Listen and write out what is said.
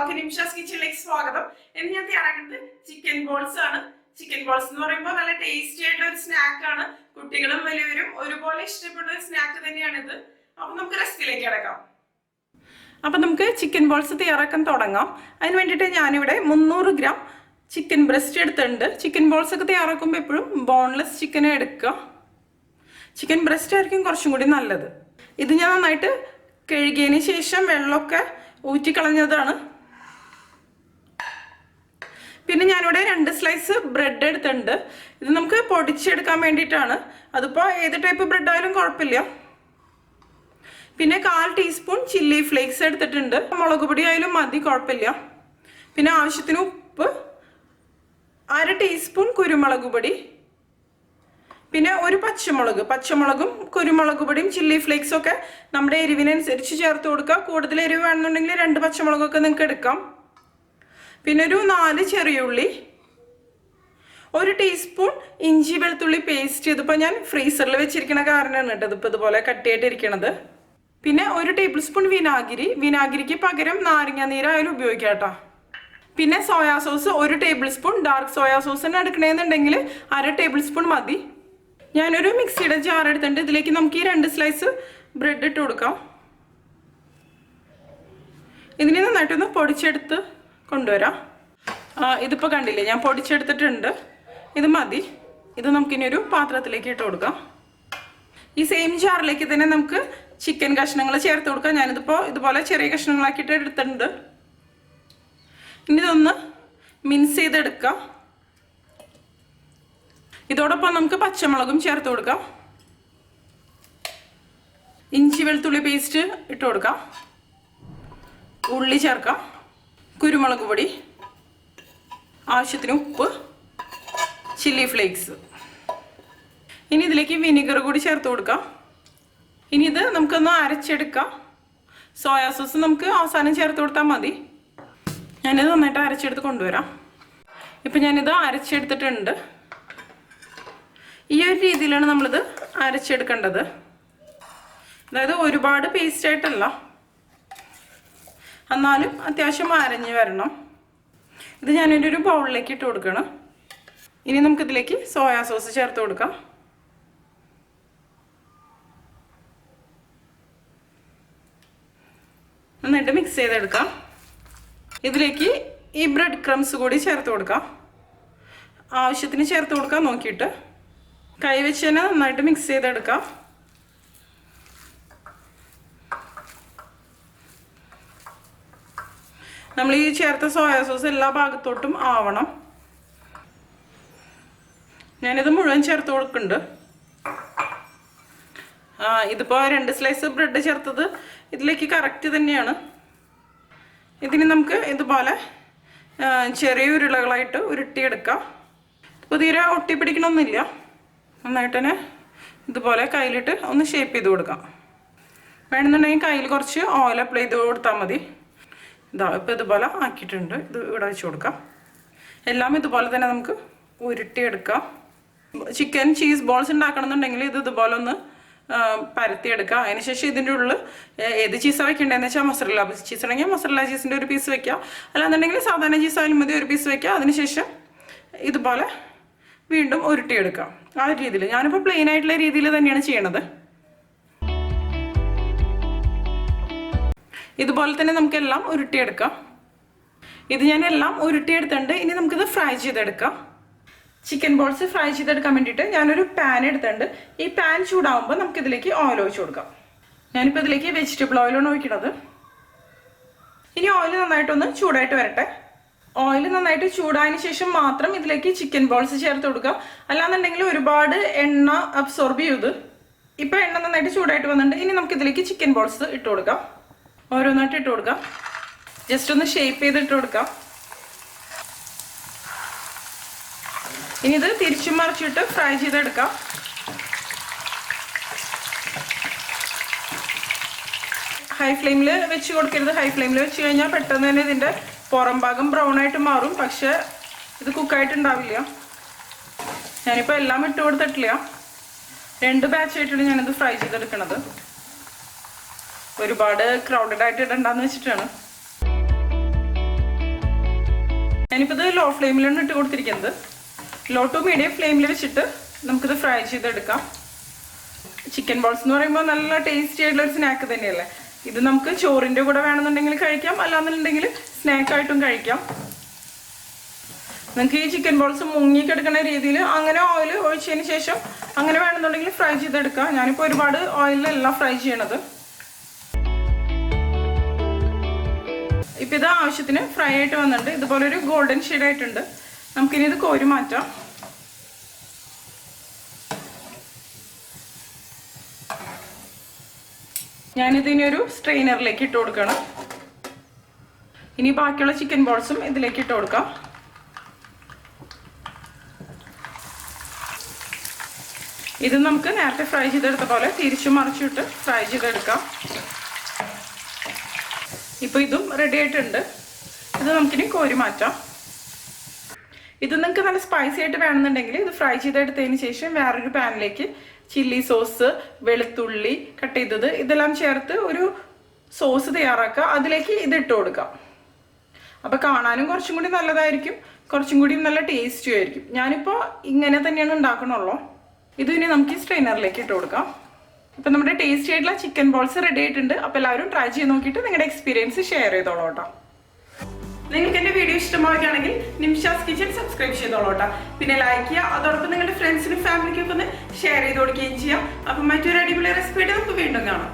എല്ലാവർക്കും നിമിഷാസ് കിച്ചണിലേക്ക് സ്വാഗതം. ഇന്ന് ഞാൻ തയ്യാറാക്കുന്നത് ചിക്കൻ ബോൾസ് ആണ്. ചിക്കൻ ബോൾസ് എന്ന് പറയുമ്പോൾ നല്ല ടേസ്റ്റി ആയിട്ടുള്ള ഒരു സ്നാക്ക് ആണ്. കുട്ടികളും വലിയവരും ഒരുപോലെ ഇഷ്ടപ്പെടുന്ന ഒരു സ്നാക്ക് ഇത്. അപ്പൊ നമുക്ക് റെസിപ്പിയിലേക്ക് കിടക്കാം. അപ്പൊ നമുക്ക് ചിക്കൻ ബോൾസ് തയ്യാറാക്കാൻ തുടങ്ങാം. അതിന് വേണ്ടിയിട്ട് ഞാനിവിടെ മുന്നൂറ് ഗ്രാം ചിക്കൻ ബ്രസ്റ്റ് എടുത്തിട്ടുണ്ട്. ചിക്കൻ ബോൾസ് ഒക്കെ തയ്യാറാക്കുമ്പോൾ എപ്പോഴും ബോൺലെസ് ചിക്കൻ എടുക്കുക. ചിക്കൻ ബ്രസ്റ്റ് ആയിരിക്കും കുറച്ചും കൂടി നല്ലത്. ഇത് ഞാൻ നന്നായിട്ട് കഴുകിയതിന് ശേഷം വെള്ളമൊക്കെ ഊറ്റിക്കളഞ്ഞതാണ്. പിന്നെ ഞാനിവിടെ രണ്ട് സ്ലൈസ് ബ്രെഡ് എടുത്തിട്ടുണ്ട്. ഇത് നമുക്ക് പൊടിച്ചെടുക്കാൻ വേണ്ടിയിട്ടാണ്. അതിപ്പോൾ ഏത് ടൈപ്പ് ബ്രെഡ് ആയാലും കുഴപ്പമില്ല. പിന്നെ കാൽ ടീസ്പൂൺ ചില്ലി ഫ്ലേക്സ് എടുത്തിട്ടുണ്ട്. മുളക് പൊടി ആയാലും മതി കുഴപ്പമില്ല. പിന്നെ ആവശ്യത്തിന് ഉപ്പ് അര ടീസ്പൂൺ കുരുമുളക് പൊടി. പിന്നെ ഒരു പച്ചമുളക് പച്ചമുളകും കുരുമുളക് പൊടിയും ചില്ലി ഫ്ലേക്സും ഒക്കെ നമ്മുടെ എരിവിനനുസരിച്ച് ചേർത്ത് കൊടുക്കുക കൂടുതൽ എരിവ് വേണമെന്നുണ്ടെങ്കിൽ രണ്ട് പച്ചമുളകൊക്കെ നിങ്ങൾക്ക് എടുക്കാം. പിന്നെ ഒരു നാല് ചെറിയുള്ളി ഒരു ടീസ്പൂൺ ഇഞ്ചി വെളുത്തുള്ളി പേസ്റ്റ് ഇതിപ്പോൾ ഞാൻ ഫ്രീസറിൽ വെച്ചിരിക്കുന്ന കാരണമാണ് കേട്ടോ ഇതിപ്പോൾ ഇതുപോലെ കട്ടിയായിട്ടിരിക്കണത് പിന്നെ ഒരു ടേബിൾ സ്പൂൺ വിനാഗിരി. വിനാഗിരിക്ക് പകരം നാരങ്ങ നീരായാലും ഉപയോഗിക്കാം കേട്ടോ. പിന്നെ സോയാ സോസ് ഒരു tablespoon. Dark soya sauce തന്നെ എടുക്കണമെന്നുണ്ടെങ്കിൽ അര ടേബിൾ സ്പൂൺ മതി. ഞാനൊരു മിക്സിയുടെ ജാർ എടുത്തിട്ടുണ്ട്. ഇതിലേക്ക് നമുക്ക് ഈ രണ്ട് സ്ലൈസ് ബ്രെഡ് ഇട്ട് കൊടുക്കാം. ഇതിനെ നന്നായിട്ടൊന്ന് പൊടിച്ചെടുത്ത് കൊണ്ടുവരാം. ഇതിപ്പോൾ കണ്ടില്ലേ ഞാൻ പൊടിച്ചെടുത്തിട്ടുണ്ട്. ഇത് മതി. ഇത് നമുക്കിനി ഒരു പാത്രത്തിലേക്ക് ഇട്ട് കൊടുക്കാം. ഈ സെയിം ജാറിലേക്ക് തന്നെ നമുക്ക് ചിക്കൻ കഷ്ണങ്ങൾ ചേർത്ത് കൊടുക്കാം. ഞാനിതിപ്പോൾ ഇതുപോലെ ചെറിയ കഷ്ണങ്ങളാക്കിയിട്ട് എടുത്തിട്ടുണ്ട്. ഇനി ഇതൊന്ന് മിൻസ് ചെയ്തെടുക്കാം. ഇതോടൊപ്പം നമുക്ക് പച്ചമുളകും ചേർത്ത് കൊടുക്കാം. ഇഞ്ചി വെളുത്തുള്ളി പേസ്റ്റ് ഇട്ട് കൊടുക്കാം. ഉള്ളി ചേർക്കാം. കുരുമുളക് പൊടി ആവശ്യത്തിന് ഉപ്പ് ചില്ലി ഫ്ലേക്സ് ഇനി ഇതിലേക്ക് വിനിഗർ കൂടി ചേർത്ത് കൊടുക്കാം. ഇനി ഇത് നമുക്കൊന്ന് അരച്ചെടുക്കാം. സോയാ സോസ് നമുക്ക് അവസാനം ചേർത്ത് കൊടുത്താൽ മതി. ഞാനിത് നന്നായിട്ട് അരച്ചെടുത്ത് കൊണ്ടുവരാം. ഇപ്പം ഞാനിത് അരച്ചെടുത്തിട്ടുണ്ട്. ഈ ഒരു രീതിയിലാണ് നമ്മളിത് അരച്ചെടുക്കേണ്ടത്. അതായത് ഒരുപാട് പേസ്റ്റ് ആയിട്ടല്ല. എന്നാലും അത്യാവശ്യം അരഞ്ഞ് വരണം. ഇത് ഞാനൊരു ഒരു ബൗളിലേക്ക് ഇട്ട് കൊടുക്കണം. ഇനി നമുക്കിതിലേക്ക് സോയാ സോസ് ചേർത്ത് കൊടുക്കാം. നന്നായിട്ട് മിക്സ് ചെയ്തെടുക്കാം. ഇതിലേക്ക് ഈ ബ്രെഡ് ക്രംസ് കൂടി ചേർത്ത് കൊടുക്കാം. ആവശ്യത്തിന് ചേർത്ത് കൊടുക്കാൻ നോക്കിയിട്ട്. കൈവച്ച് തന്നെ നന്നായിട്ട് മിക്സ് ചെയ്തെടുക്കാം. നമ്മൾ ഈ ചേർത്ത സോയാ സോസ് എല്ലാ ഭാഗത്തോട്ടും ആവണം. ഞാനിത് മുഴുവൻ ചേർത്ത് കൊടുക്കുന്നുണ്ട്. ഇതിപ്പോൾ രണ്ട് സ്ലൈസ് ബ്രെഡ് ചേർത്തത് ഇതിലേക്ക് കറക്റ്റ് തന്നെയാണ്. ഇതിന് നമുക്ക് ഇതുപോലെ ചെറിയ ഉരുളകളായിട്ട് ഉരുട്ടിയെടുക്കാം. ഇപ്പോൾ തീരെ ഒട്ടിപ്പിടിക്കണമെന്നില്ല നന്നായിട്ട് തന്നെ ഇതുപോലെ കയ്യിലിട്ട് ഒന്ന് ഷേപ്പ് ചെയ്ത് കൊടുക്കാം. വേണമെന്നുണ്ടെങ്കിൽ കയ്യിൽ കുറച്ച് ഓയിൽ അപ്ലൈ ചെയ്ത് കൊടുത്താൽ മതി. ഇതാ ഇപ്പോൾ ഇതുപോലെ ആക്കിയിട്ടുണ്ട്. ഇത് ഇവിടെ വെച്ച് കൊടുക്കാം. എല്ലാം ഇതുപോലെ തന്നെ നമുക്ക് ഉരുട്ടിയെടുക്കാം. ചിക്കൻ ചീസ് ബോൾസ് ഉണ്ടാക്കണമെന്നുണ്ടെങ്കിൽ ഇത് ഇതുപോലെ ഒന്ന് പരത്തിയെടുക്കാം. പരത്തിയെടുക്കുക അതിനുശേഷം ഇതിന്റെ ഉള്ളിൽ ഏത് ചീസാണ് വെക്കേണ്ടതെന്ന് വെച്ചാൽ മസറല്ല ചീസ് ഉണ്ടെങ്കിൽ മസറല്ല ചീസിന്റെ ഒരു പീസ് വെക്കുക അല്ലാന്നുണ്ടെങ്കിൽ സാധാരണ ചീസ് ആയാലും മതി ഒരു പീസ് വെക്കുക അതിനുശേഷം ഇതുപോലെ വീണ്ടും ഉരുട്ടിയെടുക്കാം. ആ രീതിയിൽ ഞാനിപ്പോൾ പ്ലെയിൻ ആയിട്ടുള്ള രീതിയിൽ തന്നെയാണ് ചെയ്യണത്. ഇതുപോലെ തന്നെ നമുക്കെല്ലാം ഉരുട്ടിയെടുക്കാം. ഇത് ഞാൻ എല്ലാം ഉരുട്ടിയെടുത്തിട്ടുണ്ട്. ഇനി നമുക്കിത് ഫ്രൈ ചെയ്തെടുക്കാം. ചിക്കൻ ബോൾസ് ഫ്രൈ ചെയ്തെടുക്കാൻ വേണ്ടിയിട്ട് ഞാനൊരു പാൻ എടുത്തിട്ടുണ്ട്. ഈ പാൻ ചൂടാവുമ്പോൾ നമുക്കിതിലേക്ക് ഓയിൽ ഒഴിച്ചു കൊടുക്കാം. ഞാനിപ്പോൾ ഇതിലേക്ക് വെജിറ്റബിൾ ഓയിലാണ് ഒഴിക്കണത് ഇനി ഓയിൽ നന്നായിട്ടൊന്ന് ചൂടായിട്ട് വരട്ടെ. ഓയിൽ നന്നായിട്ട് ചൂടായതിനു ശേഷം മാത്രം ഇതിലേക്ക് ചിക്കൻ ബോൾസ് ചേർത്ത് കൊടുക്കുക അല്ലാന്നുണ്ടെങ്കിൽ ഒരുപാട് എണ്ണ അബ്സോർബ് ചെയ്ത് ഇപ്പം എണ്ണ നന്നായിട്ട് ചൂടായിട്ട് വന്നിട്ടുണ്ട്. ഇനി നമുക്ക് ഇതിലേക്ക് ചിക്കൻ ബോൾസ് ഇട്ട് കൊടുക്കാം. ഓരോന്നായിട്ട് ഇട്ട് കൊടുക്കാം. ജസ്റ്റ് ഒന്ന് ഷേപ്പ് ചെയ്തിട്ട് കൊടുക്കാം. ഇനി ഇത് തിരിച്ചു മറിച്ചിട്ട് ഫ്രൈ ചെയ്തെടുക്കാം. ഹൈ ഫ്ലെയിമിൽ വെച്ച് കൊടുക്കരുത്. ഹൈ ഫ്ലെയിമിൽ വെച്ച് കഴിഞ്ഞാൽ പെട്ടെന്ന് തന്നെ ഇതിന്റെ പുറം ഭാഗം ബ്രൗൺ ആയിട്ട് മാറും. പക്ഷെ ഇത് കുക്കായിട്ടുണ്ടാവില്ല ഞാനിപ്പോൾ എല്ലാം ഇട്ട് കൊടുത്തിട്ടില്ല. രണ്ട് ബാച്ചായിട്ടാണ് ഞാനിത് ഫ്രൈ ചെയ്തെടുക്കണത്. ഒരുപാട് ക്രൗഡഡ് ആയിട്ട് ഇടണ്ടെന്ന് വെച്ചിട്ടാണ്. ഞാനിപ്പോൾ ഇത് ലോ ഫ്ലെയിമിലാണ് ഇട്ട് കൊടുത്തിരിക്കുന്നത്. ലോ ടു മീഡിയം ഫ്ലെയിമിൽ വെച്ചിട്ട് നമുക്കിത് ഫ്രൈ ചെയ്തെടുക്കാം. ചിക്കൻ ബോൾസ് എന്ന് പറയുമ്പോൾ നല്ല ടേസ്റ്റി ആയിട്ടുള്ള ഒരു സ്നാക്ക് തന്നെയല്ലേ? ഇത് നമുക്ക് ചോറിന്റെ കൂടെ വേണമെന്നുണ്ടെങ്കിൽ കഴിക്കാം അല്ലാന്നുണ്ടെങ്കിൽ സ്നാക്കായിട്ടും കഴിക്കാം. നിങ്ങൾക്ക് ഈ ചിക്കൻ ബോൾസ് മുങ്ങി കിടക്കുന്ന രീതിയിൽ അങ്ങനെ ഓയിൽ ഒഴിച്ചതിന് ശേഷം അങ്ങനെ വേണമെന്നുണ്ടെങ്കിൽ ഫ്രൈ ചെയ്തെടുക്കാം. ഞാനിപ്പോൾ ഒരുപാട് ഓയിലല്ല ഫ്രൈ ചെയ്യണത്. ഇപ്പം ഇത് ആവശ്യത്തിന് ഫ്രൈ ആയിട്ട് വന്നിട്ടുണ്ട്. ഇതുപോലെ ഒരു ഗോൾഡൻ ഷെയ്ഡ് ആയിട്ടുണ്ട്. നമുക്കിനി ഇത് കോരി മാറ്റാം. ഞാനിതിനെ ഒരു സ്ട്രെയിനറിലേക്ക് ഇട്ട് കൊടുക്കണം. ഇനി ബാക്കിയുള്ള ചിക്കൻ ബോൾസും ഇതിലേക്ക് ഇട്ട് കൊടുക്കാം. ഇത് നമുക്ക് നേരത്തെ ഫ്രൈ ചെയ്തെടുത്ത പോലെ തിരിച്ചു മറിച്ചിട്ട് ഫ്രൈ ചെയ്തെടുക്കാം. ഇപ്പോൾ ഇതും റെഡി ആയിട്ടുണ്ട്. ഇത് നമുക്കിനി കോരി മാറ്റാം. ഇത് നിങ്ങൾക്ക് നല്ല സ്പൈസി ആയിട്ട് വേണമെന്നുണ്ടെങ്കിൽ ഇത് ഫ്രൈ ചെയ്തെടുത്തതിന് ശേഷം വേറൊരു പാനിലേക്ക് ചില്ലി സോസ് വെളുത്തുള്ളി കട്ട് ചെയ്തത്. ഇതെല്ലാം ചേർത്ത് ഒരു സോസ് തയ്യാറാക്കുക. അതിലേക്ക് ഇത് ഇട്ട് കൊടുക്കാം. അപ്പോൾ കാണാനും കുറച്ചും കൂടി നല്ലതായിരിക്കും. കുറച്ചും കൂടി നല്ല ടേസ്റ്റും ആയിരിക്കും. ഞാനിപ്പോൾ ഇങ്ങനെ തന്നെയാണ് ഉണ്ടാക്കണുള്ളൂ. ഇത് ഇനി നമുക്ക് ഈ സ്ട്രെയിനറിലേക്ക് ഇട്ട് കൊടുക്കാം. ഇപ്പം നമ്മുടെ ടേസ്റ്റി ആയിട്ടുള്ള ചിക്കൻ ബോൾസ് റെഡി ആയിട്ടുണ്ട്. അപ്പോൾ എല്ലാവരും ട്രൈ ചെയ്ത് നോക്കിയിട്ട് നിങ്ങളുടെ എക്സ്പീരിയൻസ് ഷെയർ ചെയ്തോളൂ കേട്ടോ. നിങ്ങൾക്ക് എന്റെ വീഡിയോ ഇഷ്ടമാവുകയാണെങ്കിൽ നിമിഷാസ് കിച്ചൺ സബ്സ്ക്രൈബ് ചെയ്തോളൂ കേട്ടോ. പിന്നെ ലൈക്ക് ചെയ്യുക അതോടൊപ്പം നിങ്ങളുടെ ഫ്രണ്ട്സിനും ഫാമിലിക്കും ഒക്കെ ഒന്ന് ഷെയർ ചെയ്ത് കൊടുക്കുകയും ചെയ്യാം. അപ്പം മറ്റൊരു അടിപൊളി റെസിപ്പി ആയിട്ട് നമുക്ക് വീണ്ടും കാണാം.